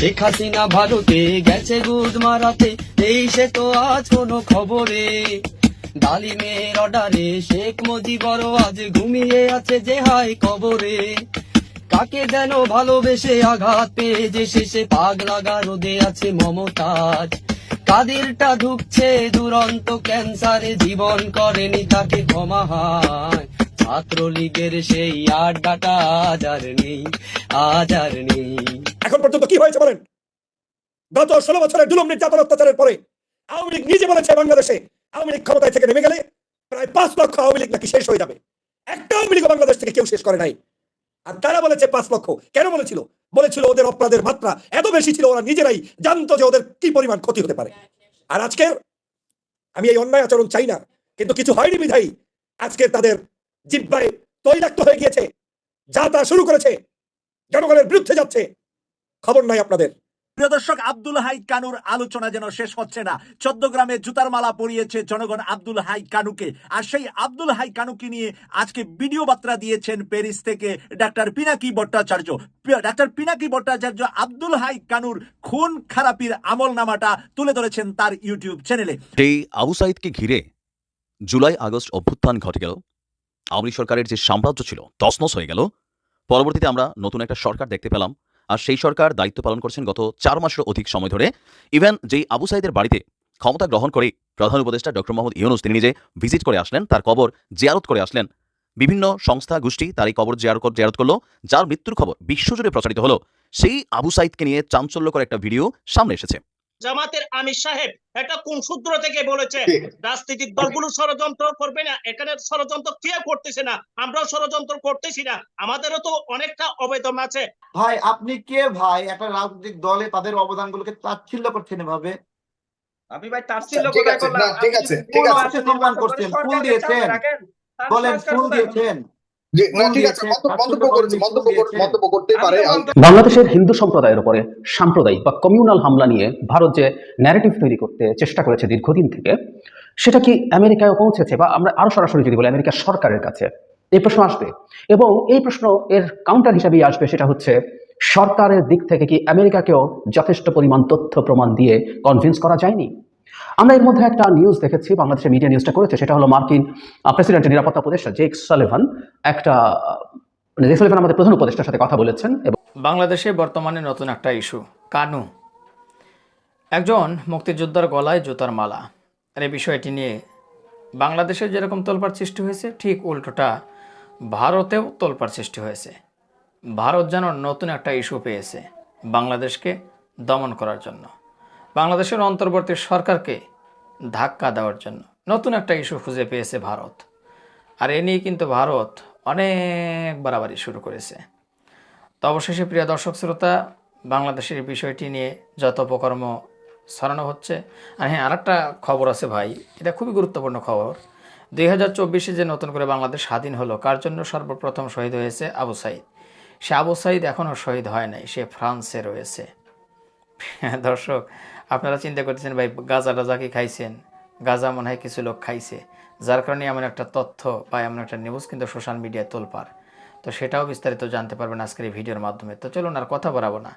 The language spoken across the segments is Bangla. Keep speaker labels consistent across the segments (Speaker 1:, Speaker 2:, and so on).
Speaker 1: শেখ হাসিনা ভারতে গেছে গুদ মারাতে, এই সে তো আজ কোনো খবরে। ডালিমের অর্ডারে শেখ মুজিবর আজ ঘুমিয়ে আছে যে হাই কবরে। কাকে যেন ভালোবেসে আঘাত পেয়ে যে শেষে পাগ লাগা রোদে আছে মমতাজ। কাদেরটা ঢুকছে দুরন্ত, ক্যান্সারে জীবন করেনি তাকে ক্ষমা হয়। সেই আড্ডাটা আজ আর নেই, আজ আর নেই।
Speaker 2: এখন পর্যন্ত কি হয়েছে বলেন? গত ষোলো বছরের জুলুম নির্যাতন অত্যাচারের পরে আওয়ামী লীগ নিজে বলেছে বাংলাদেশে আওয়ামী লীগ ক্ষমতায় থেকে নেমে গেলে প্রায় পাঁচ লক্ষ আওয়ামী লীগ নাকি শেষ হয়ে যাবে। একটা আওয়ামী লীগ বাংলাদেশ থেকে কেউ শেষ করে নাই। আর তারা বলেছে পাঁচ লক্ষ? কেন বলেছিল? বলেছিল ওদের অপরাধের মাত্রা এত বেশি ছিল, ওরা নিজেরাই জানতো যে ওদের কি পরিমাণ ক্ষতি হতে পারে। আর আজকে আমি এই অন্যায় আচরণ চাই না, কিন্তু কিছু হয়নি বিধায়ী। আজকে তাদের জিব্বায় তৈলাক্ত হয়ে গিয়েছে যা তা শুরু করেছে জনগণের বিরুদ্ধে যাচ্ছে। খবর নাই আপনাদের।
Speaker 3: প্রিয় দর্শক আব্দুল হাই কানুর আলোচনা যেন শেষ হচ্ছে না। চোদ্দ গ্রামে জুতার মালা পরিয়েছে জনগণ আব্দুল হাই কানুকে। আর সেই আব্দুল হাই কানুকে নিয়ে আজকে ভিডিও বার্তা দিয়েছেন প্যারিস থেকে ডাক্তার পিনাকি ভট্টাচার্য। ডাক্তার পিনাকি ভট্টাচার্য আব্দুল হাই কানুর খুন খারাপির আমল নামাটা তুলে ধরেছেন তার ইউটিউব চ্যানেলে।
Speaker 4: সেই আবু সাইদকে ঘিরে জুলাই আগস্ট অভ্যুত্থান ঘটে গেল। আওয়ামী সরকারের যে সাম্রাজ্য ছিল, তছনছ হয়ে গেল। পরবর্তীতে আমরা নতুন একটা সরকার দেখতে পেলাম, আর সেই সরকার দায়িত্ব পালন করছেন গত চার মাসের অধিক সময় ধরে। ইভেন যেই আবু সাইদের বাড়িতে ক্ষমতা গ্রহণ করে প্রধান উপদেষ্টা ডক্টর মোহাম্মদ ইউনুস তিনি নিজে ভিজিট করে আসলেন, তার কবর জিয়ারত করে আসলেন। বিভিন্ন সংস্থা, গোষ্ঠী তার এই কবর জিয়ারত জিয়ারত করল, যার মৃত্যুর খবর বিশ্বজুড়ে প্রচারিত হলো। সেই আবু সাইদকে নিয়ে চাঞ্চল্যকর একটা ভিডিও সামনে এসেছে।
Speaker 5: জামাতের আমির সাহেব একটা কোন সূত্র থেকে বলেছে রাজনৈতিক দলগুলো ষড়যন্ত্র করবে না এখানে ষড়যন্ত্র কে করতেছে না? আমরাও ষড়যন্ত্র করতেছি না আমাদেরও তো অনেকটা অবেদন আছে।
Speaker 6: ভাই আপনি কে ভাই? একটা রাজনৈতিক দলে তাদের অবদানগুলোকে তাচ্ছিল্য করছেন এভাবে?
Speaker 5: আমি ভাই তার
Speaker 7: আচ্ছা, ঠিক আছে, না, ঠিক আছে, ঠিক আছে।
Speaker 6: সম্মান করছেন, ফুল দিয়েছেন। বলেন ফুল দিয়েছেন।
Speaker 7: করতে
Speaker 8: বাংলাদেশের হিন্দু সম্প্রদায়ের উপরে সাম্প্রদায়িক বা কমিউনাল হামলা নিয়ে ভারত যে ন্যারেটিভ তৈরি করতে চেষ্টা করেছে দীর্ঘদিন থেকে সেটা কি আমেরিকায় পৌঁছেছে? বা আমরা আরও সরাসরি যদি বলি আমেরিকার সরকারের কাছে এই প্রশ্ন আসবে। এবং এই প্রশ্ন এর কাউন্টার হিসেবেই আসবে সেটা হচ্ছে সরকারের দিক থেকে কি আমেরিকাকেও যথেষ্ট পরিমাণ তথ্য প্রমাণ দিয়ে কনভিন্স করা যায়নি? আমরা এর মধ্যে একটা নিউজ দেখেছি, বাংলাদেশের মিডিয়া নিউজটা করেছে, সেটা হলো মার্কিন প্রেসিডেন্টের নিরাপত্তা উপদেষ্টা জেক সালেভান, একটা মানে জেক সালেভান আমাদের প্রধান উপদেষ্টার সাথে কথা বলেছেন এবং
Speaker 9: বাংলাদেশে বর্তমানে নতুন একটা ইস্যু কানু। একজন মুক্তিযোদ্ধার গলায় জুতার মালা। আর এই বিষয়টি নিয়ে বাংলাদেশে যেরকম তোলপাড় সৃষ্টি হয়েছে, ঠিক উল্টোটা ভারতেও তোলপাড় সৃষ্টি হয়েছে। ভারত যেন নতুন একটা ইস্যু পেয়েছে বাংলাদেশকে দমন করার জন্য। বাংলাদেশের অন্তর্বর্তী সরকারকে ধাক্কা দেওয়ার জন্য। নতুন একটা ইস্যু খুঁজে পেয়েছে ভারত। আর এ নিয়ে কিন্তু ভারত অনেক বাড়াবাড়ি শুরু করেছে। তো অবশেষে, প্রিয় দর্শক শ্রোতা, বাংলাদেশের বিষয়টি নিয়ে যত অপকর্ম ছড়ানো হচ্ছে, আর হ্যাঁ আরেকটা খবর আছে ভাই, এটা খুবই গুরুত্বপূর্ণ খবর। দুই হাজার চব্বিশে যে নতুন করে বাংলাদেশ স্বাধীন হলো, কার জন্য সর্বপ্রথম শহীদ হয়েছে আবু সাইদ? সে আবু সাইদ এখনও শহীদ হয় নাই, সে ফ্রান্সে রয়েছে। দর্শক আপনারা চিন্তা করতেছেন, ভাই, গাজা টাজা কি খাইছেন? গাজা মনে হয় কিছু লোক খাইছে, যার কারণে এমন একটা তথ্য বা এমন একটা নিউজ কিন্তু সোশ্যাল মিডিয়ায় তোলপার তো সেটাও বিস্তারিত জানতে পারবেন আজকের এই ভিডিওর মাধ্যমে। তো চলুন আর কথা বাড়াবো না।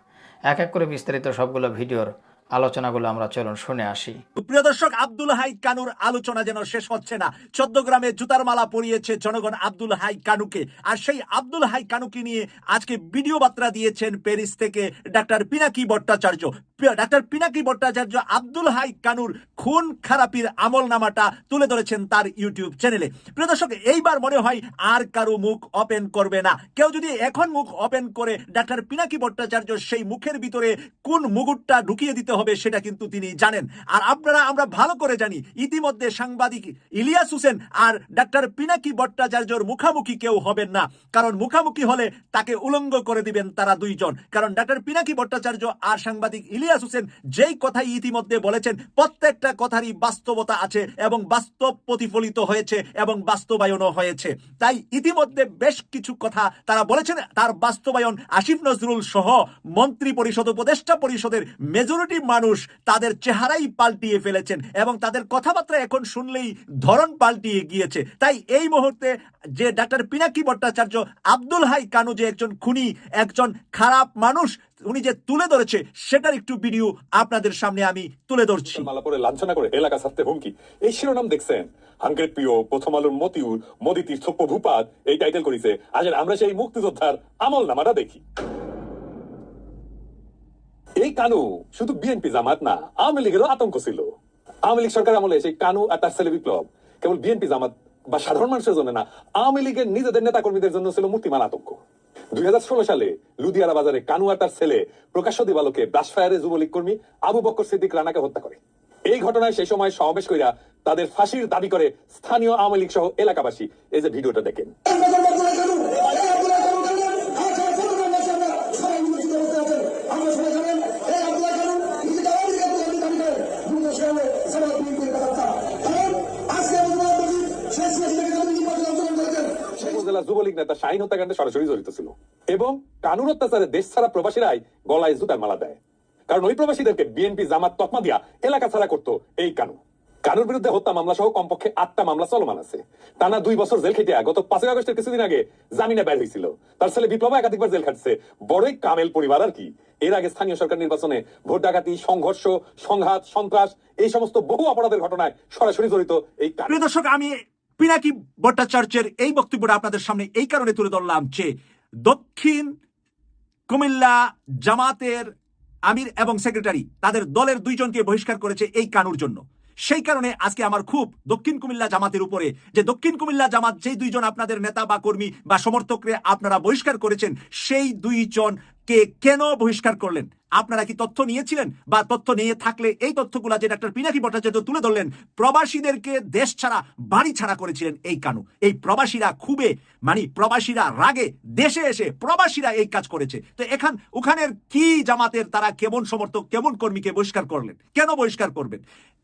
Speaker 9: এক এক করে বিস্তারিত সবগুলো ভিডিওর আলোচনাগুলো আমরা চলুন শুনে আসি।
Speaker 3: প্রিয় দর্শক, আব্দুল হাই কানুর আলোচনা যেন শেষ হচ্ছে না। চোদ্দ গ্রামে জুতার মালা পরিয়েছে জনগণ আব্দুল হাই কানুকে। আর সেই আব্দুল হাই কানুকে নিয়ে আজকে ভিডিও বার্তা দিয়েছেন প্যারিস থেকে ডাক্তার পিনাকি ভট্টাচার্য। ডাক্তার পিনাকি ভট্টাচার্য আব্দুল হাই কানুর খুন খারাপির আমল নামাটা তুলে ধরেছেন তার ইউটিউব চ্যানেলে। প্রিয় দর্শক, এইবার মনে হয় আর কারও মুখ ওপেন করবে না। কেউ যদি এখন মুখ ওপেন করে ডাক্তার পিনাকি ভট্টাচার্য সেই মুখের ভিতরে কোন মুগুরটা ঢুকিয়ে দিতে হবে সেটা কিন্তু তিনি জানেন। আর আপনারা, আমরা ভালো করে জানি, ইতিমধ্যে সাংবাদিক ইলিয়াস হোসেন আর ডাক্তার পিনাকি ভট্টাচার্যর মুখামুখি কেউ হবেন না। কারণ মুখামুখি হলে তাকে উলঙ্গ করে দিবেন তারা দুইজন। কারণ ডাক্তার পিনাকি ভট্টাচার্য আর সাংবাদিক ইলিয়াস হোসেন যেই কথাই ইতিমধ্যে বলেছেন, প্রত্যেকটা কথারই বাস্তবতা আছে এবং বাস্তব প্রতিফলিত হয়েছে এবং বাস্তবায়নও হয়েছে। তাই ইতিমধ্যে বেশ কিছু কথা তারা বলেছেন। তার বাস্তবায়ন আসিফ নজরুল সহ মন্ত্রী পরিষদ, উপদেষ্টা পরিষদের মেজরিটি মানুষ তাদের চেহারাই পাল্টিয়ে ফেলেছেন এবং তাদের কথাবার্তা এখন শুনলেই ধরন পাল্টিয়ে গিয়েছে। তাই এই মুহূর্তে যে ডাক্তার পিনাকি ভট্টাচার্য, আব্দুল হাই কানু যে একজন খুনি, একজন খারাপ মানুষ উনি যে তুলে ধরেছে, সেটার একটু ভিডিও আপনাদের সামনে আমি তুলে ধরছি।
Speaker 10: মালা পরে লাঞ্ছনা করে এলাকা ছাড়তে হুমকি। এই শিরোনাম দেখছেন? হাঙ্গের প্রিয়, প্রথম আলোর মতিউর তীর্থ ভূপাত এই টাইটেল করেছে। আজ আমরা সেই মুক্তিযোদ্ধার আমল নামাটা দেখি। এই কানু শুধু বিএনপি জামাত না, আওয়ামী লীগেরও আতঙ্ক ছিল। আওয়ামী লীগ সরকার আমলে সেই কানু আর তার ছেলে বিপ্লব। কেবল বিএনপি জামাত বা সাধারণ মানুষের জন্য না, আওয়ামী লীগের নিজেদের নেতা কর্মীদের জন্য ছিল মূর্তিমান আতঙ্ক। দুই হাজার ষোলো সালে লুধিয়ানা বাজারে কানু আর তার ছেলে প্রকাশ্য দিবালোকে ব্রাশফায়ারে যুবলীগ কর্মী আবু বক্কর সিদ্দিক রানাকে হত্যা করে। এই ঘটনায় সেই সময় সমাবেশ কইরা তাদের ফাঁসির দাবি করে স্থানীয় আওয়ামী লীগ সহ এলাকাবাসী। এই যে ভিডিওটা দেখেন। যুবলীগ নেতা শাহিন হত্যাকাণ্ডে সরাসরি জড়িত ছিল এবং কানুন অত্যাচারে দেশ ছাড়া প্রবাসীরাই গলায় জুতার মালা দেয়। কারণ ওই প্রবাসীদেরকে বিএনপি জামাত, তকমা দিয়া এলাকা ছাড়া করতো এই কানু কানুর বিরুদ্ধে হত্যা মামলা সহ কমপক্ষে আটটা মামলা চলমান আছে। টানা দুই বছর জেল খেটে গত পাঁচই আগস্টের কিছুদিন আগে জামিনে বের হয়েছিল। তার ছেলে বিপ্লব একাধিকবার জেল খাটছে। বড়ই কামেল পরিবার আর কি। এর আগে স্থানীয় সরকার নির্বাচনে ভোট ডাকাতি, সংঘর্ষ, সংঘাত, সন্ত্রাস, এই সমস্ত বহু অপরাধের ঘটনায় সরাসরি জড়িত এই
Speaker 3: দর্শক, আমি পিনাকি ভট্টাচার্যের এই বক্তব্যটা আপনাদের সামনে এই কারণে তুলে ধরলাম যে দক্ষিণ কুমিল্লা জামাতের আমির এবং সেক্রেটারি তাদের দলের দুইজনকে বহিষ্কার করেছে এই কানুর জন্য। সেই কারণে আজকে আমার খুব দক্ষিণ কুমিল্লা জামাতের উপরে যে দক্ষিণ কুমিল্লা জামাত যেই দুইজন আপনাদের নেতা বা কর্মী বা সমর্থকরে আপনারা বহিষ্কার করেছেন, সেই দুইজনকে কেন বহিষ্কার করলেন? আপনারা কি তথ্য নিয়েছিলেন? বা তথ্য নিয়ে থাকলে এই তথ্যগুলা যে ডাক্তার পিনাকি ভট্টাচার্য তুলে ধরলেন, প্রবাসীদেরকে দেশ ছাড়া, বাড়ি ছাড়া করেছিলেন এই কানু। এই প্রবাসীরা খুবে মানে প্রবাসীরা রাগে, দেশে এসে প্রবাসীরা এই কাজ করেছে। তো এখান, ওখানের কি জামাতের তারা কেমন সমর্থক, কেমন কর্মীকে বহিষ্কার করলেন? কেন বহিষ্কার করবেন?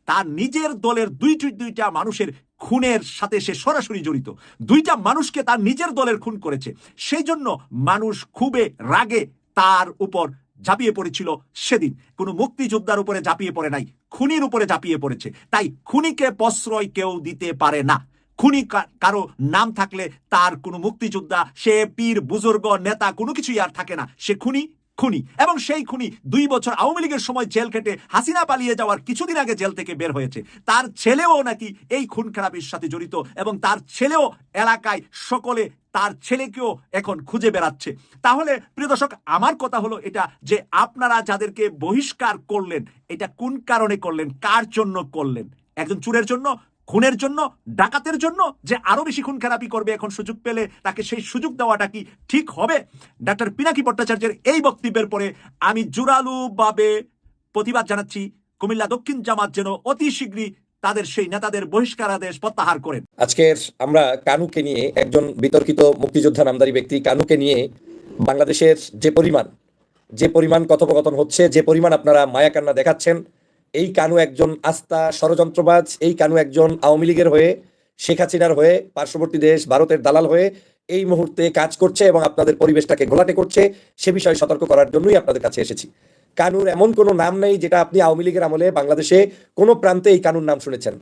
Speaker 3: তার নিজের দলের দুইটি, দুইটা মানুষের খুনের সাথে সে সরাসরি জড়িত। দুইটা মানুষকে তার নিজের দলের খুন করেছে। সেই জন্য মানুষ খুবই রাগে তার উপর ঝাঁপিয়ে পড়েছিল সেদিন। কোনো মুক্তিযোদ্ধার উপরে ঝাঁপিয়ে পড়ে নাই, খুনির উপরে ঝাঁপিয়ে পড়েছে। তাই খুনিকে প্রশ্রয় কেউ দিতে পারে না। খুনি কারও নাম থাকলে তার কোনো মুক্তিযোদ্ধা, সে পীর, বুজুর্গ, নেতা কোনো কিছুই আর থাকে না। সে খুনি খুনি এবং সেই খুনি দুই বছর আওয়ামী লীগের সময় জেল কেটে হাসিনা পালিয়ে যাওয়ার কিছুদিন আগে জেল থেকে বের হয়েছে। তার ছেলেও নাকি এই খুন খারাপের সাথে জড়িত এবং তার ছেলেও এলাকায় সকলে তার ছেলেকেও এখন খুঁজে বেড়াচ্ছে। তাহলে প্রিয় দর্শক, আমার কথা হলো এটা যে আপনারা যাদেরকে বহিষ্কার করলেন, এটা কোন কারণে করলেন, কার জন্য করলেন? একজন চুরের জন্য খুনের জন্য, ডাকাতের জন্য যে আরও বেশি খুন খারাপি করবে এখন সুযোগ পেলে তাকে সেই সুযোগ দেওয়াটা কি ঠিক হবে? ডাক্তার পিনাকি ভট্টাচার্যের এই বক্তব্যের পরে আমি জোরালোভাবে প্রতিবাদ জানাচ্ছি। কুমিল্লা দক্ষিণ জামাত যেন অতি শীঘ্রই তাদের সেই নেতাদের বহিষ্কারাদেশ প্রত্যাহার করেন।
Speaker 2: আজকের আমরা কানুকে নিয়ে একজন বিতর্কিত মুক্তিযোদ্ধা নামদারি ব্যক্তি কানুকে নিয়ে বাংলাদেশের যে পরিমাণ যে পরিমাণ কথোপকথন হচ্ছে, যে পরিমাণ আপনারা মায়াকান্না দেখাচ্ছেন এই কানু একজন আস্থা ষড়যন্ত্রবাজ, এই কানু একজন আওয়ামী লীগের হয়ে, শেখ হাসিনার হয়ে, পার্শ্ববর্তী দেশ, ভারতের দালাল হয়ে এই মুহূর্তে কাজ করছে এবং আপনাদের পরিবেশটাকে ঘোলাটে করছে, সে বিষয়ে সতর্ক করার জন্যই আপনাদের কাছে এসেছি। কানুর এমন কোনো নাম নেই যেটা আপনি আওয়ামী লীগের আমলে বাংলাদেশে কোনো প্রান্তে এই কানুর নাম শুনেছেন।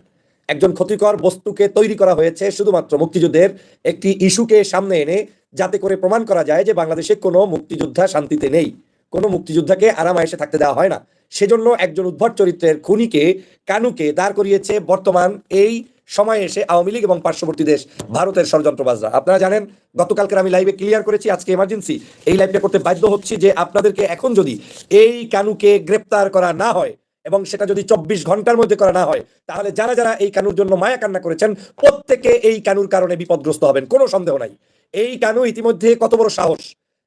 Speaker 2: একজন ক্ষতিকর বস্তুকে তৈরি করা হয়েছে শুধুমাত্র মুক্তিযুদ্ধের একটি ইস্যুকে সামনে এনে, যাতে করে প্রমাণ করা যায় যে বাংলাদেশে কোনো মুক্তিযোদ্ধা শান্তিতে নেই। কোনো মুক্তিযোদ্ধাকে আরাম থাকতে দেওয়া হয় না। সেজন্য একজন উদ্ভট চরিত্রের খুনিকে কানুকে দাঁড় করিয়েছে বর্তমান এই সময়ে এসে আওয়ামী লীগ এবং পার্শ্ববর্তী দেশ ভারতের ষড়যন্ত্রবাজরা। আপনারা জানেন গতকালকে আমি লাইভে ক্লিয়ার করেছি, আজকে এমার্জেন্সি এই লাইভটা করতে বাধ্য হচ্ছি যে আপনাদেরকে এখন যদি এই কানুকে গ্রেপ্তার করা না হয় এবং সেটা যদি চব্বিশ ঘণ্টার মধ্যে করা না হয়, তাহলে যারা যারা এই কানুর জন্য মায়া কান্না করেছেন, প্রত্যেকে এই কানুর কারণে বিপদগ্রস্ত হবেন, কোনো সন্দেহ নাই। এই কানু ইতিমধ্যে কত বড় সাহস?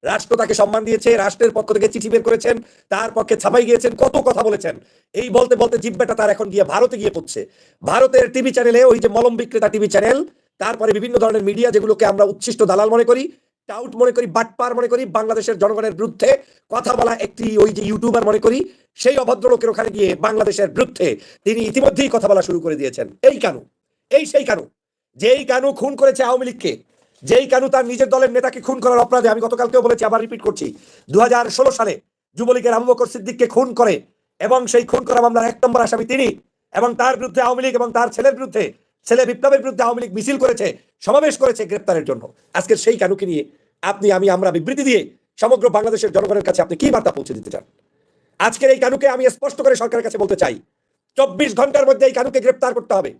Speaker 2: রাষ্ট্র তাকে সম্মান দিয়েছে, রাষ্ট্রের পক্ষ থেকে চিঠি বের করেছেন, তার পক্ষে ছাপাই গিয়েছেন, কত কথা বলেছেন। এই বলতে বলতে জিব্বাটা তার এখন গিয়ে ভারতে গিয়ে পড়ছে। ভারতের টিভি চ্যানেলে ওই যে মলম বিক্রেতা টিভি চ্যানেল, তারপরে বিভিন্ন ধরনের মিডিয়া যেগুলোকে আমরা উচ্ছিষ্ট দালাল মনে করি, টাউট মনে করি, বাটপার মনে করি, বাংলাদেশের জনগণের বিরুদ্ধে কথা বলা একটি ওই যে ইউটিউবার মনে করি, সেই অভদ্র লোকের ওখানে গিয়ে বাংলাদেশের বিরুদ্ধে তিনি ইতিমধ্যেই কথা বলা শুরু করে দিয়েছেন। এই কানু, এই সেই কানু, যেই কানু খুন করেছে আওয়ামী লীগকে যেই কানু তার নিজের দলের নেতাকে খুন করার অপরাধে আমি গতকালকেও বলেছি, আবার রিপিট করছি। দু হাজার ষোলো সালে যুবলীগের আবু বকর সিদ্দিককে খুন করে এবং সেই খুন করা মামলার এক নম্বর আসামি তিনি এবং তার বিরুদ্ধে আওয়ামী লীগ এবং তার ছেলের বিরুদ্ধে, ছেলে বিপ্লবের বিরুদ্ধে আওয়ামী লীগ মিছিল করেছে, সমাবেশ করেছে গ্রেপ্তারের জন্য। আজকের সেই কানুকে নিয়ে আপনি, আমি, আমরা বিবৃতি দিয়ে সমগ্র বাংলাদেশের জনগণের কাছে আপনি কি বার্তা পৌঁছে দিতে চান? আজকের এই কানুকে আমি স্পষ্ট করে সরকারের কাছে বলতে চাই, চব্বিশ ঘণ্টার মধ্যে এই কানুকে গ্রেপ্তার করতে হবে।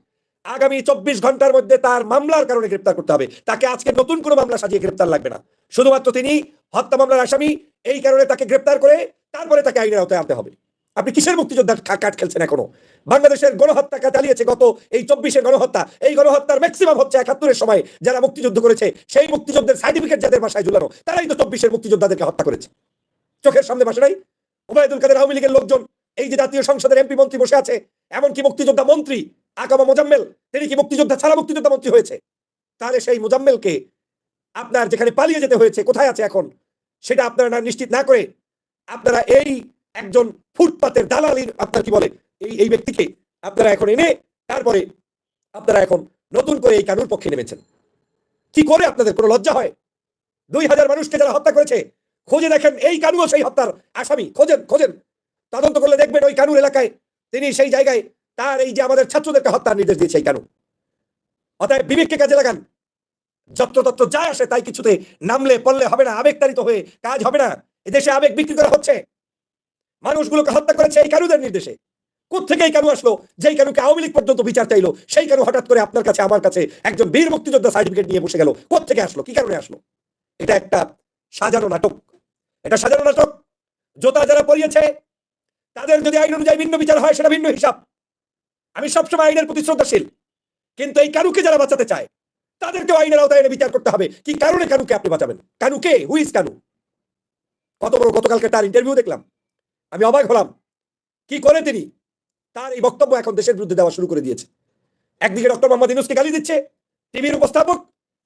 Speaker 2: আগামী চব্বিশ ঘণ্টার মধ্যে তার মামলার কারণে গ্রেপ্তার করতে হবে। তাকে আজকে নতুন কোনো মামলা সাজিয়ে গ্রেপ্তার লাগবে না। শুধুমাত্র তিনি হত্যা মামলার আসামি, এই কারণে তাকে গ্রেপ্তার করে তারপরে তাকে আইনের আওতায় আনতে হবে। আপনি কিসের মুক্তিযোদ্ধার কাঠ খেলছেন এখনও? বাংলাদেশের গণহত্যা চালিয়েছে গত এই চব্বিশের গণহত্যা। এই গণহত্যার ম্যাক্সিমাম হচ্ছে একাত্তরের সময় যারা মুক্তিযুদ্ধ করেছে, সেই মুক্তিযুদ্ধের সার্টিফিকেট যাদের বাসায় ঝুলানো, তারাই তো চব্বিশের মুক্তিযোদ্ধাদেরকে হত্যা করেছে। চোখের সামনে বাসা নাই? ওবায়দুল কাদের আওয়ামী লীগের লোকজন, এই যে জাতীয় সংসদের এমপি মন্ত্রী বসে আছে, এমনকি মুক্তিযোদ্ধা মন্ত্রী আকামা মোজাম্মেল, তিনি কি মুক্তিযোদ্ধা ছাড়া মুক্তিযোদ্ধা মন্ত্রী হয়েছে? তাহলে সেই মোজাম্মেলকে আপনার যেখানে পালিয়ে যেতে হয়েছে, কোথায় আছে এখন? সেটা আপনারা নিশ্চিত না করে আপনারা এই একজন ফুটপাতের দালালির আপনার কি বলে? এই এই ব্যক্তিকে আপনারা এখন এনে তারপরে আপনারা এখন নতুন করে এই কানুর পক্ষে নেমেছেন। কি করে আপনাদের কোনো লজ্জা হয়? দুই হাজার মানুষকে যারা হত্যা করেছে, খোঁজে দেখেন এই কানুও সেই হত্যার আসামি। খোঁজেন খোঁজেন। তদন্ত করলে দেখবেন ওই কানুর এলাকায় তিনি সেই জায়গায় তার এই যে আমাদের ছাত্রদেরকে হত্যার নির্দেশ দিয়েছে কেন অতএব বিবেককে কাজে লাগান। যত্রতত্র যা আসে তাই কিছুতে নামলে, পড়লে হবে না, আবেগতাড়িত হয়ে কাজ হবে না। এদেশে আবেগ বিক্রি করা হচ্ছে। মানুষগুলোকে হত্যা করেছে এই কানুদের নির্দেশে। কোথেকে এই কানু আসলো? যেই কানুকে আওয়ামী লীগ পর্যন্ত বিচার চাইলো, সেই কানু হঠাৎ করে আপনার কাছে, আমার কাছে একজন বীর মুক্তিযোদ্ধা সার্টিফিকেট নিয়ে বসে গেল। কোথেকে আসলো? কি কারণে আসলো? এটা একটা সাজানো নাটক। এটা সাজানো নাটক। জোতা যারা পরিয়েছে তাদের যদি আইন অনুযায়ী ভিন্ন বিচার হয়, সেটা ভিন্ন হিসাব। আমি সবসময় আইনের প্রতি শ্রদ্ধাশীল। কিন্তু এই কানুকে যারা বাঁচাতে চায়, তাদেরকেও আইনের আওতায় এনে বিচার করতে হবে। কি কারণে কানুকে আপনি বাঁচাবেন? কানুকে হুইজ কানু কত বড় গতকালকে তার ইন্টারভিউ দেখলাম। আমি অবাক হলাম। কি করে তিনি তার এই বক্তব্য এখন দেশের বিরুদ্ধে দেওয়া শুরু করে দিয়েছে? একদিকে ডক্টর মোহাম্মদ ইউনুসকে গালি দিচ্ছে, টিভির উপস্থাপক,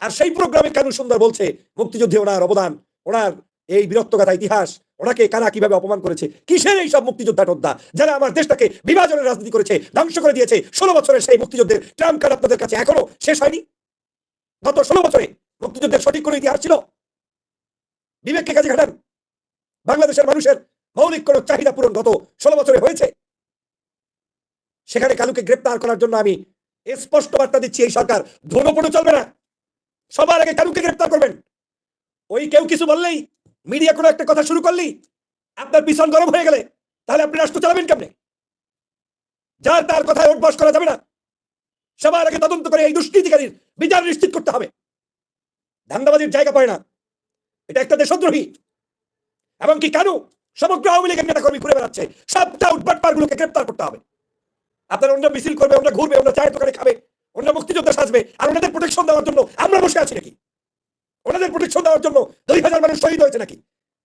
Speaker 2: আর সেই প্রোগ্রামে কানু সুন্দর বলছে, মুক্তিযুদ্ধে ওনার অবদান, ওনার এই বীরত্বগাথা ইতিহাস ওনাকে কারা কীভাবে অপমান করেছে? কিসের এই সব মুক্তিযোদ্ধা টোদ্ধা যারা আমার দেশটাকে বিভাজনের রাজনীতি করেছে, ধ্বংস করে দিয়েছে, ষোলো বছরের সেই মুক্তিযুদ্ধের ট্রাম কার্ড আপনাদের কাছে এখনও শেষ হয়নি? গত ষোলো বছরে মুক্তিযুদ্ধের সঠিক কোনো ইতিহাস ছিল? বিবেককে কাজে খাটান। বাংলাদেশের মানুষের মৌলিক কোনো চাহিদা পূরণ গত ষোলো বছরে হয়েছে? সেখানে কালুকে গ্রেপ্তার করার জন্য আমি স্পষ্ট বার্তা দিচ্ছি, এই সরকার ধর্মপটু চলবে না। সবার আগে কালুকে গ্রেপ্তার করবেন। ওই কেউ কিছু বললেই মিডিয়া কোনো একটা কথা শুরু করলি, আপনার পিছন গরম হয়ে গেলে, তাহলে আপনি রাষ্ট্র চালাবেন কেমনে? যার তার কথায় উঠবাস করা যাবে না। সবার আগে তদন্ত করে এই দুষ্কৃতিকারীর বিচার নিশ্চিত করতে হবে। ধান্দাবাজির জায়গা পায় না। এটা একটা দেশদ্রোহী। এবং কি কেন, সমগ্র আওয়ামী লীগের নেতা কর্মী ঘুরে বেড়াচ্ছে। সবটা উঠবাটপার গুলোকে গ্রেপ্তার করতে হবে। আপনারা অন্য মিছিল করবে, অন্য ঘুরবে, অন্য চায়ের দোকানে খাবে, অন্য মুক্তিযোদ্ধা সাজবে, আর ওনাদের প্রোটেকশন দেওয়ার জন্য আমরা বসে আছি নাকি? ওনাদের প্রোটেকশন দেওয়ার জন্য দুই হাজার মানুষ শহীদ হয়েছে নাকি?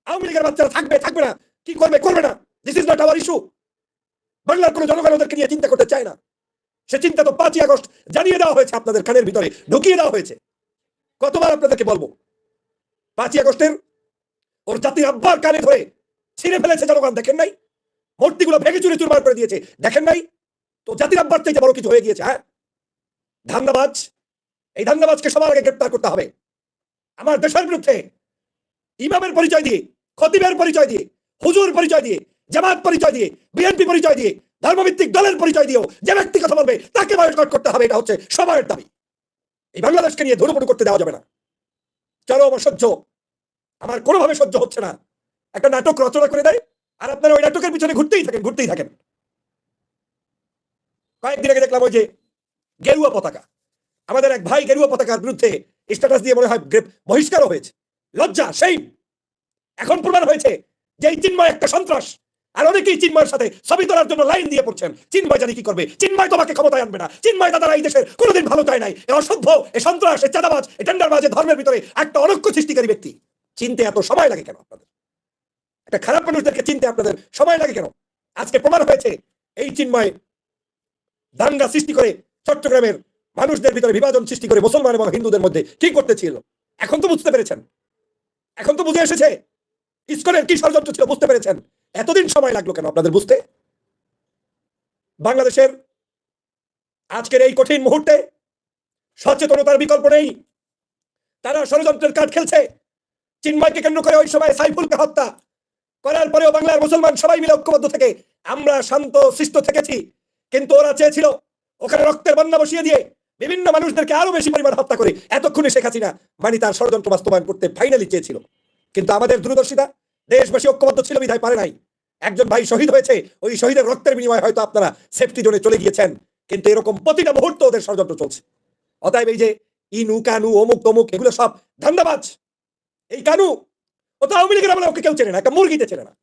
Speaker 2: আওয়ামী লীগের বাচ্চারা থাকবে থাকবে না। কি করবে করবে না। This is not our issue বাংলার কোনো জনগণ ওদেরকে নিয়ে চিন্তা করতে চায় না। সে চিন্তা তো পাঁচই আগস্ট জানিয়ে দেওয়া হয়েছে আপনাদের কানের ভিতরে, ঢুকিয়ে দেওয়া হয়েছে। কতবার আপনাদেরকে বলব, পাঁচই আগস্টের ওর জাতির আব্বার কানে ধরে ছিঁড়ে ফেলেছে জনগণ, দেখেন নাই? মূর্তিগুলো ভেঙে চুরে চুরমার করে দিয়েছে, দেখেন নাই? তো জাতির আব্বার চাইতে বড় কিছু হয়ে গিয়েছে হ্যাঁ? ধান্দাবাজ, এই ধান্দাবাজকে সবার আগে গ্রেপ্তার করতে হবে। আমার দেশের বিরুদ্ধে ইমামের পরিচয় দিয়ে, খতিবের পরিচয় দিয়ে, হুজুর পরিচয় দিয়ে, জামাত পরিচয় দিয়ে, বিএনপি পরিচয় দিয়ে, ধর্মভিত্তিক দলের পরিচয় দিয়েও যে ব্যক্তি কথা বলবে, তাকে বয়স্কট করতে হবে, এটা হচ্ছে সবার দাবি। এই বাংলাদেশকে নিয়ে ধুরুপুরু করতে দেওয়া যাবে না। চলো আমার সহ্য আমার কোনোভাবে সহ্য হচ্ছে না। একটা নাটক রচনা করে দেয়, আর আপনারা ওই নাটকের পিছনে ঘুরতেই থাকেন ঘুরতেই থাকেন। কয়েকদিন আগে দেখলাম ওই যে গেরুয়া পতাকা। আমাদের এক ভাই গেরুয়া পতাকার বিরুদ্ধে স্ট্যাটাস দিয়ে মনে হয় গ্রেপ- বহিষ্কারও হয়েছে। লজ্জা সেই এখন প্রমাণ হয়েছে যে এই চিন্ময় একটা সন্ত্রাস। আর অনেকেই চিন্ময়ের সাথে ছবি তোলার জন্য লাইন দিয়ে পড়ছেন। চিন্ময় জানি কি করবে? চিন্ময় তোমাকে ক্ষমতায় আনবে না। চিন্ময় দাদারা এই দেশের কোনোদিন ভালো চায় নাই। এ অসভ্য, এ সন্ত্রাস, এ চাঁদাবাজ, এ টেন্ডারবাজ, এ ধর্মের ভিতরে একটা অনক্ষ সৃষ্টিকারী ব্যক্তি। চিনতে এত সময় লাগে কেন আপনাদের? একটা খারাপ মানুষদেরকে চিনতে আপনাদের সময় লাগে কেন? আজকে প্রমাণ হয়েছে এই চিন্ময় দাঙ্গা সৃষ্টি করে চট্টগ্রামের মানুষদের ভিতরে বিভাজন সৃষ্টি করে মুসলমান এবং হিন্দুদের মধ্যে কি করতেছিল? এখন তো বুঝতে পেরেছেন। এখন তো বুঝে এসেছে। ইস্কনের কি ষড়যন্ত্র ছিল বুঝতে পেরেছেন। এতদিন সময় লাগল কেন আপনাদের বুঝতে? বাংলাদেশের আজকের এই কঠিন মুহূর্তে সচেতনতার বিকল্প নেই। তারা ষড়যন্ত্রের কাঠ খেলছে। চিন্ময়কে কেন্দ্র করে ওই সময় সাইফুলকে হত্যা করার পরেও বাংলার মুসলমান সবাই মিলে ঐক্যবদ্ধ থেকে আমরা শান্ত সৃষ্ট থেকেছি। কিন্তু ওরা চেয়েছিল ওখানে রক্তের বন্যা বসিয়ে দিয়ে বিভিন্ন মানুষদেরকে আরও বেশি পরিমাণ হত্যা করে এতক্ষণে শেখ হাসিনা মানে তার ষড়যন্ত্র বাস্তবায়ন করতে ফাইনালি চেয়েছিল। কিন্তু আমাদের দূরদর্শিতা, দেশবাসী ঐক্যবদ্ধ ছিল, বিধায় পারে নাই। একজন ভাই শহীদ হয়েছে, ওই শহীদের রক্তের বিনিময়ে হয়তো আপনারা সেফটি জোনে চলে গিয়েছেন, কিন্তু এরকম প্রতিটা মুহূর্ত ওদের ষড়যন্ত্র চলছে। অতএব এই যে ইনু, কানু, অমুক, তমুক, এগুলো সব ধান্দাবাজ। এই কানু, ও তো আওয়ামী লীগের আমলে ওকে কেউ চেনে না, একটা মুরগিতে চেনে না।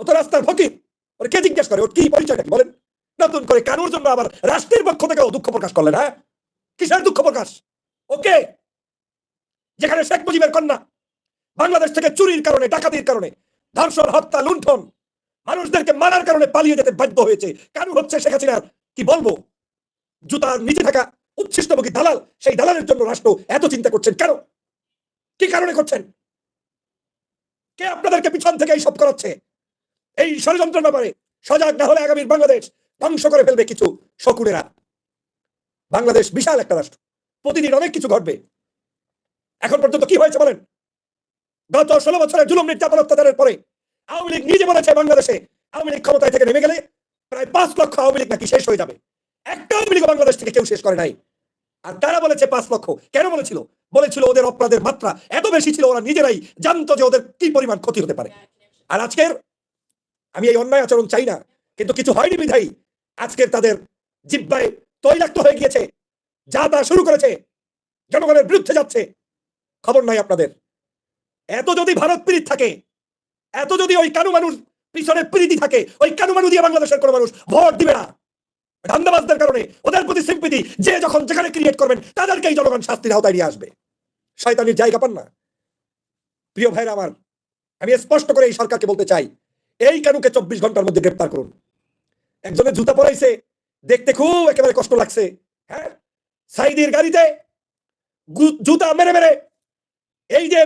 Speaker 2: ও তো রাস্তার ফকির, ওর কে জিজ্ঞেস করে, ওর কি পরিচয়টা কি বলেন? নতুন করে কানুর জন্য আবার রাষ্ট্রের পক্ষ থেকে দুঃখ প্রকাশ করলেন হ্যাঁ? কিসের দুঃখ প্রকাশ? ওকে? যেখানে শেখ মুজিবের কন্যা বাংলাদেশ থেকে চুরির কারণে, ডাকাতির কারণে ধর্ষণ হত্যা, লুণ্ঠন, মানুষদেরকে মারার কারণে পালিয়ে যেতে বাধ্য হয়েছে। কারণ হচ্ছে শেখ হাসিনার কি বলব? জুতার নিচে থাকা উচ্ছিষ্টমুখী দালাল, সেই দালালের জন্য রাষ্ট্র এত চিন্তা করছেন কেন? কি কারণে করছেন? কে আপনাদেরকে পিছন থেকে এইসব করাচ্ছে? এই ষড়যন্ত্রের ব্যাপারে সজাগ না হলে আগামীর বাংলাদেশ ধ্বংস করে ফেলবে কিছু শকুনেরা। বাংলাদেশ বিশাল একটা রাষ্ট্র। প্রতিদিন অনেক কিছু ঘটবে। এখন পর্যন্ত কি হয়েছে বলেন? গত ষোলো বছরের জুলুম নির্যাতন অত্যাচারের পরে আওয়ামী লীগ নিজে বলেছে বাংলাদেশে আওয়ামী লীগ ক্ষমতায় থেকে নেমে গেলে প্রায় পাঁচ লক্ষ আওয়ামী লীগ নাকি শেষ হয়ে যাবে। একটা আওয়ামী লীগ বাংলাদেশ থেকে কেউ শেষ করে নাই। আর তারা বলেছে পাঁচ লক্ষ? কেন বলেছিল? বলেছিল ওদের অপরাধের মাত্রা এত বেশি ছিল, ওরা নিজেরাই জানতো যে ওদের কি পরিমাণ ক্ষতি হতে পারে। আর আজকের আমি এই অন্যায় আচরণ চাই না, কিন্তু কিছু হয়নি বিধায়ী। আজকের তাদের জিব্বায় তৈলাক্ত হয়ে গিয়েছে। যা তা শুরু করেছে, জনগণের বিরুদ্ধে যাচ্ছে। খবর নাই আপনাদের। এত যদি ভারত পীড়িত থাকে, এত যদি ওই কানু মানুষ পিছনে প্রীতি থাকে, ওই কানু মানুষ দিয়ে বাংলাদেশের কোনো মানুষ ভোট দিবে না। ধান্দাবাজদের কারণে ওদের প্রতি সিম্পিতি যে যখন যেখানে ক্রিয়েট করবেন, তাদেরকেই জনগণ শাস্তির আওতায় নিয়ে আসবে। শয়তানির জায়গা পান না। প্রিয় ভাইরা আমার, আমি স্পষ্ট করে এই সরকারকে বলতে চাই, এই কানুকে চব্বিশ ঘণ্টার মধ্যে গ্রেপ্তার করুন। একজনের জুতা পরাইছে, দেখতে খুব একেবারে কষ্ট লাগছে। হ্যাঁ? সাইদির গাড়িতে জুতা মেরে মেরে, এই যে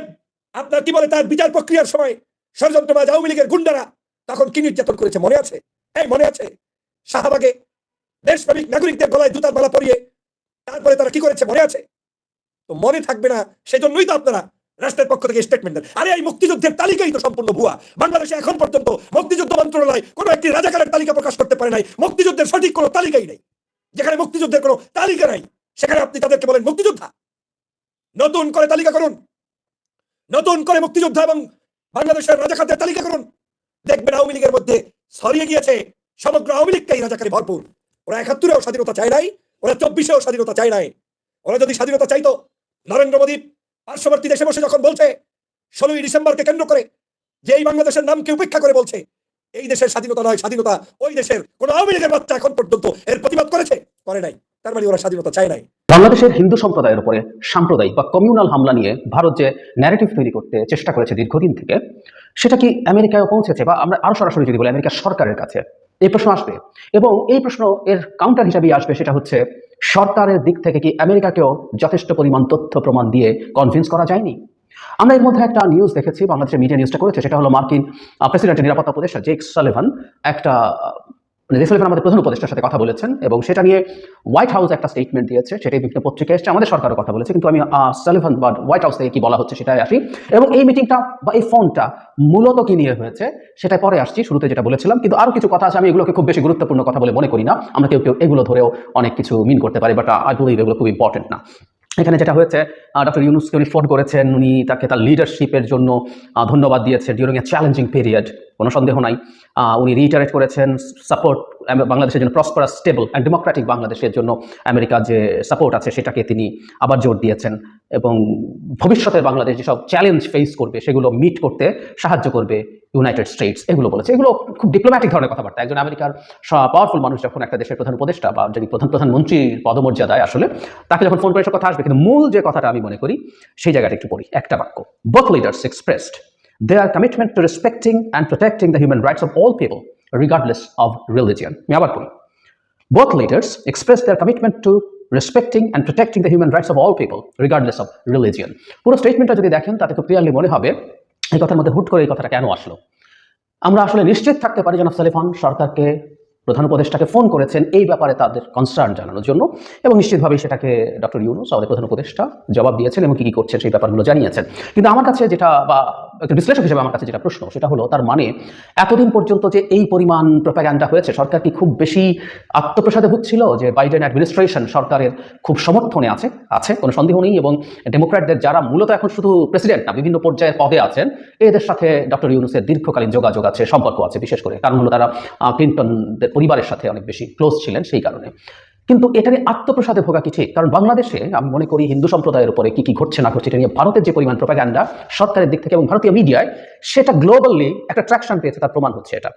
Speaker 2: আপনার কি বলে তার বিচার প্রক্রিয়ার সময় ষড়যন্ত্রবাজ আওয়ামী লীগের গুন্ডারা তখন কি নির্যাতন করেছে মনে আছে? এই মনে আছে। শাহবাগে দেশপ্রেমিক নাগরিকদের গলায় জুতার মালা পরিয়ে তারপরে তারা কি করেছে মনে আছে? তো মনে থাকবে না, সেজন্যই তো আপনারা রাষ্ট্রের পক্ষ থেকে স্টেটমেন্ট দেন। আরে, এই মুক্তিযুদ্ধের তালিকাই তো সম্পূর্ণ ভুয়া। বাংলাদেশে এখন পর্যন্ত মুক্তিযুদ্ধ মন্ত্রণালয় কোনো একটি রাজাকারের তালিকা প্রকাশ করতে পারে নাই। মুক্তিযুদ্ধের সঠিক কোনো তালিকাই নেই। যেখানে মুক্তিযুদ্ধের কোনো তালিকা নাই, সেখানে আপনি তাদেরকে বলেন মুক্তিযোদ্ধা। নতুন করে তালিকা করুন। নতুন করে মুক্তিযোদ্ধা এবং বাংলাদেশের রাজাকারদের তালিকা করুন। দেখবেন আওয়ামী লীগের মধ্যে ছড়িয়ে গিয়েছে সমগ্র আওয়ামী লীগটাই রাজাকারী ভরপুর। ওরা একাত্তরেও স্বাধীনতা চায় নাই, ওরা চব্বিশেও স্বাধীনতা চায় নাই। ওরা যদি স্বাধীনতা চাইতো, নরেন্দ্র মোদী পার্শ্ববর্তী দেশে বসে যখন বলছে, ষোলোই ডিসেম্বরকে কেন্দ্র করে যে এই বাংলাদেশের নামকে উপেক্ষা করে বলছে, এই দেশের স্বাধীনতা নয়, স্বাধীনতা ওই দেশের কোন আওয়ামী লীগের বাচ্চা এখন পর্যন্ত এর প্রতিবাদ করেছে, করে নাই। তার মানে ওরা স্বাধীনতা চায় নাই।
Speaker 8: বাংলাদেশের হিন্দু সম্প্রদায়ের উপরে সাম্প্রদায়িক বা কমিউনাল হামলা নিয়ে ভারত যে ন্যারেটিভ তৈরি করতে চেষ্টা করেছে দীর্ঘদিন থেকে, সেটা কি আমেরিকায় পৌঁছেছে বা আমরা আরও সরাসরি যদি বলি আমেরিকার সরকারের কাছে? এই প্রশ্ন আসবে। এবং এই প্রশ্ন এর কাউন্টার হিসাবেই আসবে, সেটা হচ্ছে সরকারের দিক থেকে কি আমেরিকাকেও যথেষ্ট পরিমাণ তথ্য প্রমাণ দিয়ে কনভিন্স করা যায়নি? আমরা এর মধ্যে একটা নিউজ দেখেছি, বাংলাদেশের মিডিয়া নিউজটা করেছে, সেটা হলো মার্কিন প্রেসিডেন্টের নিরাপত্তা উপদেষ্টা জেক সালেভান একটা মানে জেক সালেভান আমাদের প্রধান উপদেষ্টার সাথে কথা বলেছেন এবং সেটা নিয়ে হোয়াইট হাউস একটা স্টেটমেন্ট দিয়েছে, সেটাই বিভিন্ন পত্রিকা এসেছে, আমাদের সরকারও কথা বলেছে, কিন্তু আমি সালিভান বা হোয়াইট হাউস থেকে কি বলা হচ্ছে সেটাই আসি। এবং এই মিটিংটা বা এই ফোনটা মূলত কি নিয়ে হয়েছে সেটা পরে আসছি, শুরুতে যেটা বলেছিলাম, কিন্তু আরও কিছু কথা আছে, আমি এগুলোকে খুব বেশি গুরুত্বপূর্ণ কথা বলে মনে করি না। আমরা কেউ কেউ এগুলো ধরেও অনেক কিছু মিন করতে পারি বাট আই বিলিভ এগুলো খুব ইম্পর্টেন্ট না। এখানে যেটা হয়েছে ডক্টর ইউনুসকে উনি ফোন করেছেন, উনি তাকে তার লিডারশিপের জন্য ধন্যবাদ দিয়েছে ডিউরিং এ চ্যালেঞ্জিং পিরিয়ড কোনো সন্দেহ নাই। উনি রিটারেট করেছেন সাপোর্ট বাংলাদেশের জন্য প্রসপারাস স্টেবল অ্যান্ড ডেমোক্রেটিক বাংলাদেশের জন্য আমেরিকার যে সাপোর্ট আছে সেটাকে তিনি আবার জোর দিয়েছেন এবং ভবিষ্যতের বাংলাদেশ যেসব চ্যালেঞ্জ ফেস করবে সেগুলো মিট করতে সাহায্য করবে ইউনাইটেড স্টেটস এগুলো বলেছে। এগুলো খুব ডিপ্লোম্যাটিক ধরনের কথাবার্তা। একজন আমেরিকার পাওয়ারফুল মানুষ যখন একটা দেশের প্রধান উপদেষ্টা বা যদি প্রধান প্রধানমন্ত্রীর পদমর্যাদায় আসলে, তাকে যখন ফোন করে এসব কথা আসবে, কিন্তু মূল যে কথাটা আমি মনে করি, সেই জায়গাটা একটু পড়ি। একটা বাক্য both leaders expressed their commitment to respecting and protecting the human rights of all people, regardless of religion. Both leaders expressed their commitment to respecting and protecting the human rights of all people, regardless of religion. পুরো স্টেটমেন্টটা যদি দেখেন তাতে খুব ক্লিয়ারলি মনে হবে এই কথার মধ্যে হুট করে এই কথাটা কেন আসলো আমরা আসলে নিশ্চিত থাকতে পারি জনাব সালিফান সরকারকে প্রধান উপদেষ্টাকে ফোন করেছেন এই ব্যাপারে তাদের কনসার্ন জানানোর জন্য এবং নিশ্চিতভাবেই সেটাকে ডক্টর ইউনুস আমাদের প্রধান উপদেষ্টা জবাব দিয়েছেন এবং কী কী করছেন সেই ব্যাপারগুলো জানিয়েছেন কিন্তু আমার কাছে যেটা বা একটা বিশ্লেষক হিসেবে আমার কাছে যেটা প্রশ্ন, সেটা হলো তার মানে এতদিন পর্যন্ত যে এই পরিমাণ প্রোপাগ্যান্ডা হয়েছে, সরকার কি খুব বেশি আত্মপ্রসাদে ভুগছিল যে বাইডেন অ্যাডমিনিস্ট্রেশন সরকারের খুব সমর্থনে আছে? আছে, কোনো সন্দেহ নেই এবং ডেমোক্র্যাটদের যারা মূলত এখন শুধু প্রেসিডেন্ট না, বিভিন্ন পর্যায়ের পদে আছেন, এদের সাথে ডক্টর ইউনুসের দীর্ঘকালীন যোগাযোগ আছে, সম্পর্ক আছে, বিশেষ করে, কারণ হলো তারা ক্লিন্টনদের পরিবারের সাথে অনেক বেশি ক্লোজ ছিলেন সেই কারণে। কিন্তু এটা নিয়ে আত্মপ্রসাদে ভোগা কি ঠিক? কারণ বাংলাদেশে আমি মনে করি হিন্দু সম্প্রদায়ের উপরে কি কি ঘটছে না ঘটছে এটা নিয়ে ভারতের যে পরিমাণ প্রোপাগান্ডা সরকারের দিক থেকে এবং ভারতীয় মিডিয়ায় সেটা গ্লোবালি একটা ট্রাকশন পেয়েছে, তার প্রমাণ হচ্ছে এটা।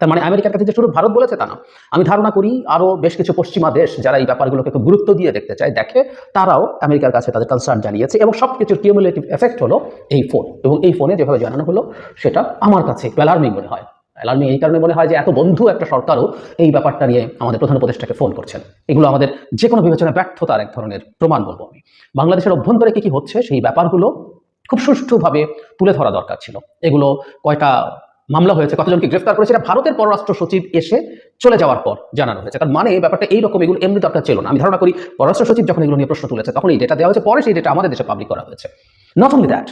Speaker 8: তার মানে আমেরিকার কাছে যে শুধু ভারত বলেছে তা না। আমি ধারণা করি আরও বেশ কিছু পশ্চিমা দেশ যারা এই ব্যাপারগুলোকে খুব গুরুত্ব দিয়ে দেখতে চায়, দেখে তারাও আমেরিকার কাছে তাদের কনসার্ন জানিয়েছে এবং সব কিছুর কিউমুলেটিভ এফেক্ট হলো এই ফোন এবং এই ফোনে যেভাবে জানানো হলো, সেটা আমার কাছে একটু অ্যালার্মিং মনে হয়। অ্যালার্মিং এই কারণে মনে হয় যে এত বন্ধু একটা সরকারও এই ব্যাপারটা নিয়ে আমাদের প্রধান উপদেষ্টাকে ফোন করছেন। এগুলো আমাদের যে কোনো বিবেচনা ব্যর্থতার এক ধরনের প্রমাণ বলব আমি। বাংলাদেশের অভ্যন্তরে কি কি হচ্ছে সেই ব্যাপারগুলো খুব সুষ্ঠুভাবে তুলে ধরা দরকার ছিল। এগুলো কয়টা মামলা হয়েছে, কতজনকে গ্রেফতার করেছে, এটা ভারতের পররাষ্ট্র সচিব এসে চলে যাওয়ার পর জানানো হয়েছে। কারণ মানে এই ব্যাপারটা এইরকম, এগুলো এমনি দরকার ছিল না। আমি ধারণা করি পররাষ্ট্র সচিব যখন এগুলো নিয়ে প্রশ্ন তুলেছে তখন এই ডেটা দেওয়া হয়েছে, পরে সেই ডেটা আমাদের দেশে পাবলিক করা হয়েছে। নট অনলি দ্যাট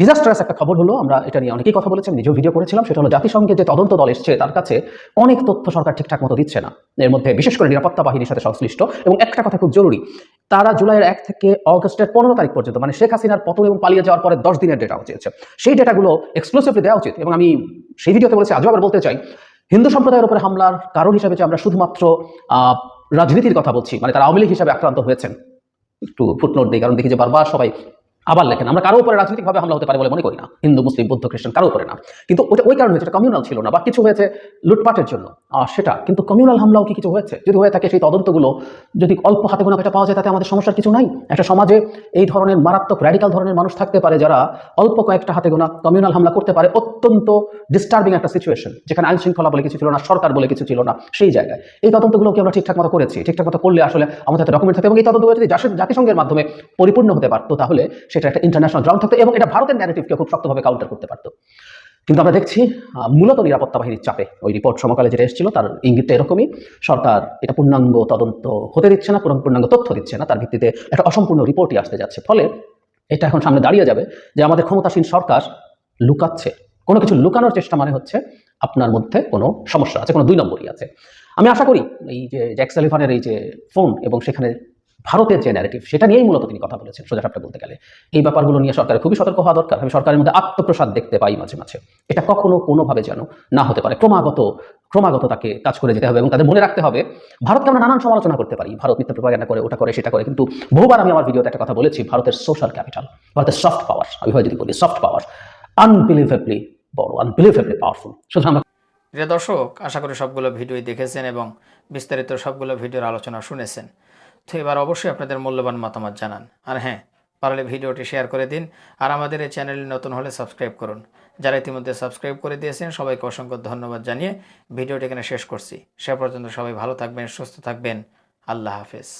Speaker 8: ডিজাস্টারাস একটা খবর হলো, আমরা এটা নিয়ে অনেকেই কথা বলেছি নিজেও ভিডিও করেছিলাম, সেটা হলো জাতিসংঘের যে তদন্ত দল এসছে, তার কাছে অনেক তথ্য সরকার ঠিকঠাক মতো দিচ্ছে না। এর মধ্যে বিশেষ করে নিরাপত্তা বাহিনীর সাথে সংশ্লিষ্ট এবং একটা কথা খুব জরুরি, তারা জুলাইয়ের এক থেকে অগস্টের পনেরো তারিখ পর্যন্ত মানে শেখ হাসিনার পতন এবং পালিয়ে যাওয়ার পরে দশ দিনের ডেটা চেয়েছে সেই ডেটাগুলো এক্সক্লুসিভলি দেওয়া উচিত এবং আমি সেই ভিডিওতে বলেছি, আজও আবার বলতে চাই, হিন্দু সম্প্রদায়ের উপরে হামলার কারণ হিসাবে যে আমরা শুধুমাত্র রাজনীতির কথা বলছি মানে তারা আওয়ামী লীগ হিসাবে আক্রান্ত হয়েছেন। একটু ফুটনোট দিই, কারণ দেখি যে বারবার সবাই আবার লেখেন, আমরা কারও উপরে রাজনৈতিকভাবে হামলা হতে পারে বলে মনে করি না। হিন্দু, মুসলিম, বৌদ্ধ, খ্রিস্টান, কারও উপরে না। কিন্তু ওটা ওই কারণে হয়েছে কমিউনাল ছিল না, বা কিছু হয়েছে লুটপাটের জন্য আর সেটা, কিন্তু কমিউনাল হামলাও কি কিছু হয়েছে? যদি হয়ে থাকে সেই তদন্তগুলো, যদি অল্প হাতে গোনা পাওয়া যায়, তাতে আমাদের সমস্যার কিছু নাই? একটা সমাজে এই ধরনের মারাত্মক র্যাডিক্যাল ধরনের মানুষ থাকতে পারে যারা অল্প কয়েকটা হাতে গোনা কমিউনাল হামলা করতে পারে, অত্যন্ত ডিস্টার্বিং একটা সিচুয়েশন যেখানে আইন শৃঙ্খলা বলে কিছু ছিল না, সরকার বলে কিছু ছিল না, সেই জায়গায়। এই তদন্তগুলো কি আমরা ঠিকঠাক মতো করেছি? ঠিকঠাক মতো করলে আসলে আমাদের হাতে ডকুমেন্ট থাকতো এবং এই তদন্তগুলো যদি জাতিসংঘের মাধ্যমে পরিপূর্ণ হতে পারতো, তাহলে সেটা একটা ইন্টারন্যাশনাল গ্রাউন্ড থাকতো এবং এটা ভারতের ন্যারেটিভকে খুব শক্তভাবে কাউন্টার করতে পারতো। কিন্তু আমরা দেখছি মূলত নিরাপত্তা বাহিনীর চাপে। ওই রিপোর্ট সমকালে যেটা এসেছিল, তার ইঙ্গিতটা এরকমই, সরকার এটা পূর্ণাঙ্গ তদন্ত হতে দিচ্ছে না, পূর্ণ- পূর্ণাঙ্গ তথ্য দিচ্ছে না, তার ভিত্তিতে একটা অসম্পূর্ণ রিপোর্টই আসতে যাচ্ছে। ফলে এটা এখন সামনে দাঁড়িয়ে যাবে যে আমাদের ক্ষমতাসীন সরকার লুকাচ্ছে। কোনো কিছু লুকানোর চেষ্টা মানে হচ্ছে আপনার মধ্যে কোনো সমস্যা আছে, কোনো দুই নম্বরই আছে। আমি আশা করি এই যে জ্যাক এই যে ফোন এবং সেখানে ভারতের যে ন্যারেটিভ সেটা নিয়েই মূলত তিনি কথা বলেছেন সোজা সাপটা বলতে গেলে। এই ব্যাপারগুলো নিয়ে সরকারের খুবই সতর্ক হওয়া দরকার। আমি সরকারের মধ্যে আত্মপ্রসাদ দেখতে পাই মাঝে মাঝে। এটা কখনো কোনোভাবে যেন না হতে পারে। ক্রমাগত ক্রমাগত তাকে কাজ করে যেতে হবে এবং তাদের মনে রাখতে হবে, ভারতকে আমরা নানান সমালোচনা করতে পারি। ভারত মিথ্যা প্রপাগান্ডা করে, ওটা করে, সেটা করে। কিন্তু বহুবার আমি আমার ভিডিওতে একটা কথা বলেছি, ভারতের সোশ্যাল ক্যাপিটাল ভারতের সফট পাওয়ার আমি হয় যদি বলি সফট পাওয়ার আনবিলিভেবলি বড় আনবিলিভেবলি পাওয়ারফুল
Speaker 9: প্রিয় দর্শক, আশা করি সবগুলো ভিডিওই দেখেছেন এবং বিস্তারিত সবগুলো ভিডিওর আলোচনা শুনেছেন। তো এবার অবশ্যই আপনাদের মূল্যবান মতামত জানান। আর হ্যাঁ পারলে ভিডিওটি শেয়ার করে দিন আর আমাদের এই চ্যানেলে নতুন হলে সাবস্ক্রাইব করুন। যারা ইতিমধ্যে সাবস্ক্রাইব করে দিয়েছেন, সবাইকে অসংখ্য ধন্যবাদ জানিয়ে ভিডিওটি এখানে শেষ করছি। সে পর্যন্ত সবাই ভালো থাকবেন, সুস্থ থাকবেন। আল্লাহ হাফেজ।